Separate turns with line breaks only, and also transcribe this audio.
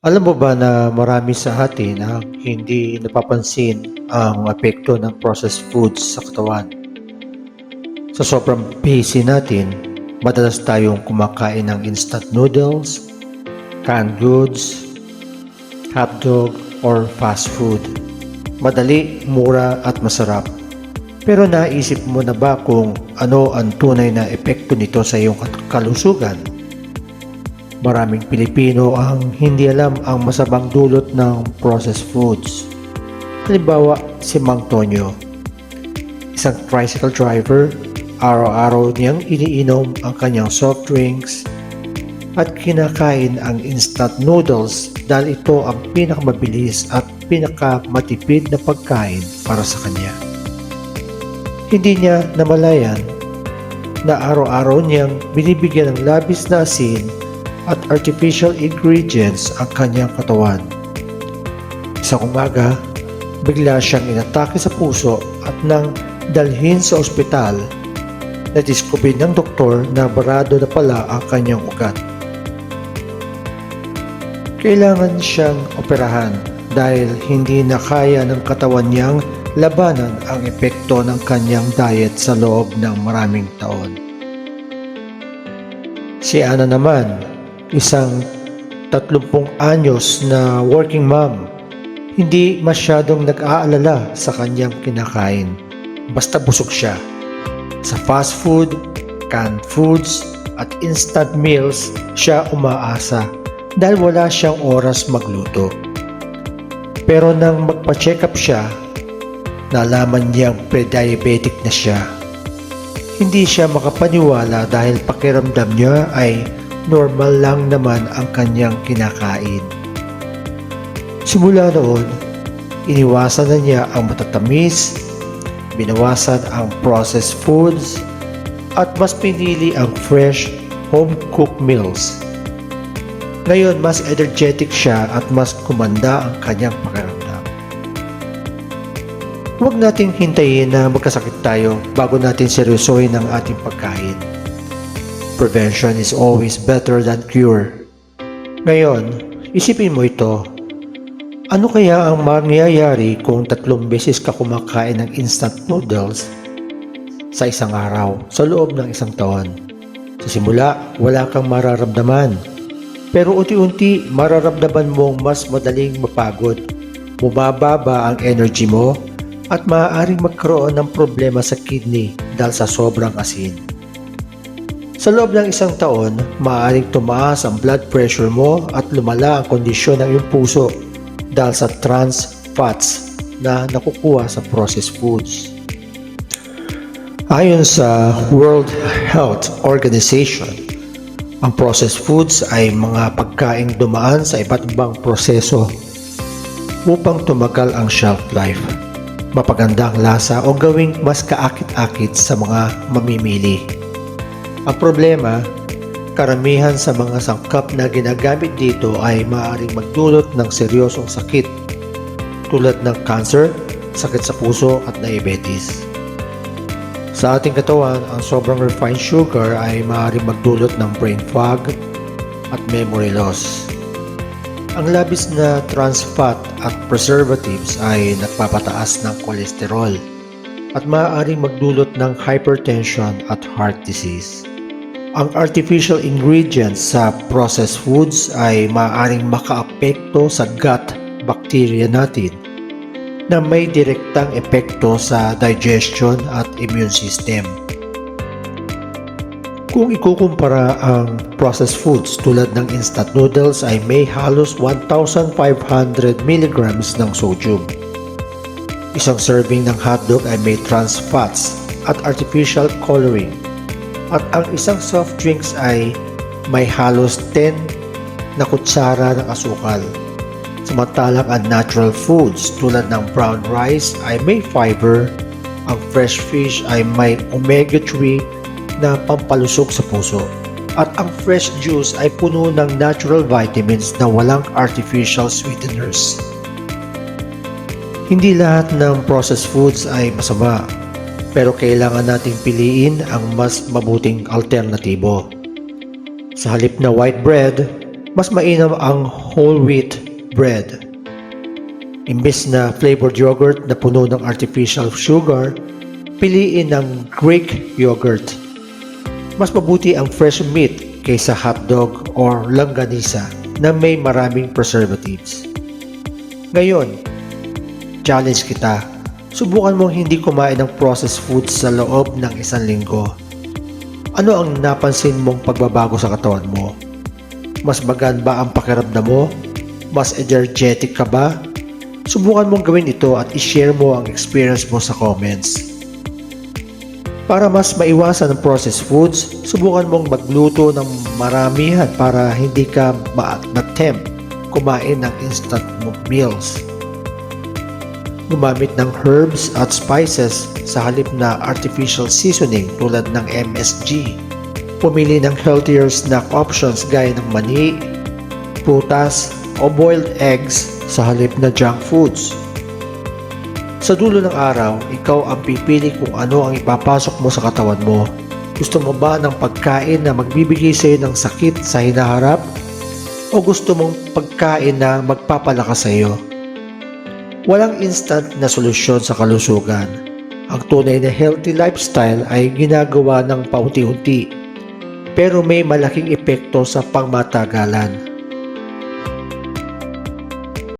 Alam mo ba na marami sa atin ang hindi napapansin ang epekto ng processed foods sa katawan? Sa sobrang busy natin, madalas tayong kumakain ng instant noodles, canned goods, hotdog, or fast food. Madali, mura at masarap. Pero naisip mo na ba kung ano ang tunay na epekto nito sa iyong kalusugan? Maraming Pilipino ang hindi alam ang masamang dulot ng processed foods. Halimbawa, si Mang Tonyo. Isang tricycle driver, araw-araw niyang iniinom ang kanyang soft drinks at kinakain ang instant noodles dahil ito ang pinakamabilis at pinakamatipid na pagkain para sa kanya. Hindi niya namalayan na araw-araw niyang binibigyan ng labis na asin at artificial ingredients ang kanyang katawan. Isang umaga, bigla siyang inatake sa puso at nang dalhin sa ospital, nadiskubre ng doktor na barado na pala ang kanyang ugat. Kailangan siyang operahan dahil hindi na kaya ng katawan niyang labanan ang epekto ng kanyang diet sa loob ng maraming taon. Si Ana naman, isang 30 anyos na working mom, hindi masyadong nag-aalala sa kanyang kinakain. Basta busog siya. Sa fast food, canned foods, at instant meals, siya umaasa dahil wala siyang oras magluto. Pero nang magpa-check up siya, nalaman niyang pre-diabetic na siya. Hindi siya makapaniwala dahil pakiramdam niya ay normal lang naman ang kanyang kinakain. Simula noon, iniwasan na niya ang matatamis, binawasan ang processed foods, at mas pinili ang fresh, home-cooked meals. Ngayon, mas energetic siya at mas kumanda ang kanyang pakiramdam. Huwag nating hintayin na magkasakit tayo bago natin seryosohin ang ating pagkain. Prevention is always better than cure. Ngayon, isipin mo ito. Ano kaya ang mangyayari kung tatlong beses ka kumakain ng instant noodles sa isang araw sa loob ng isang taon? Sa simula, wala kang mararamdaman. Pero unti-unti, mararamdaman mong mas madaling mapagod. Bumababa ang energy mo at maaaring magkaroon ng problema sa kidney dahil sa sobrang asin. Sa loob ng isang taon, maaaring tumaas ang blood pressure mo at lumala ang kondisyon ng iyong puso dahil sa trans fats na nakukuha sa processed foods. Ayon sa World Health Organization, ang processed foods ay mga pagkaing dumaan sa iba't ibang proseso upang tumagal ang shelf life, mapaganda ang lasa o gawing mas kaakit-akit sa mga mamimili. Ang problema, karamihan sa mga sangkap na ginagamit dito ay maaaring magdulot ng seryosong sakit tulad ng cancer, sakit sa puso at diabetes. Sa ating katawan, ang sobrang refined sugar ay maaaring magdulot ng brain fog at memory loss. Ang labis na trans fat at preservatives ay nagpapataas ng kolesterol at maaaring magdulot ng hypertension at heart disease. Ang artificial ingredients sa processed foods ay maaaring makaapekto sa gut bacteria natin na may direktang epekto sa digestion at immune system. Kung ikukumpara ang processed foods tulad ng instant noodles ay may halos 1,500 mg ng sodium. Isang serving ng hotdog ay may trans fats at artificial coloring. At ang isang soft drinks ay may halos 10 na kutsara ng asukal. Samantalang ang natural foods tulad ng brown rice ay may fiber, ang fresh fish ay may omega-3 na pampalusog sa puso, at ang fresh juice ay puno ng natural vitamins na walang artificial sweeteners. Hindi lahat ng processed foods ay masama, pero kailangan nating piliin ang mas mabuting alternatibo. Sa halip na white bread, Mas mainam ang whole wheat bread. Imbes na flavored yogurt na puno ng artificial sugar, piliin ng Greek yogurt. Mas mabuti ang fresh meat kaysa hotdog or langganisa na may maraming preservatives. Ngayon, challenge kita. Subukan mong hindi kumain ng processed foods sa loob ng isang linggo. Ano ang napansin mong pagbabago sa katawan mo? Mas magaan ba ang pakiramdam mo? Mas energetic ka ba? Subukan mong gawin ito at i-share mo ang experience mo sa comments. Para mas maiwasan ang processed foods, subukan mong magluto ng maramihan para hindi ka ma-tempt kumain ng instant meals. Gumamit ng herbs at spices sa halip na artificial seasoning tulad ng MSG. Pumili ng healthier snack options gaya ng mani, prutas, o boiled eggs sa halip na junk foods. Sa dulo ng araw, ikaw ang pipili kung ano ang ipapasok mo sa katawan mo. Gusto mo ba ng pagkain na magbibigay sa iyo ng sakit sa hinaharap? O gusto mong pagkain na magpapalakas sa iyo? Walang instant na solusyon sa kalusugan. Ang tunay na healthy lifestyle ay ginagawa ng paunti-unti pero may malaking epekto sa pangmatagalan.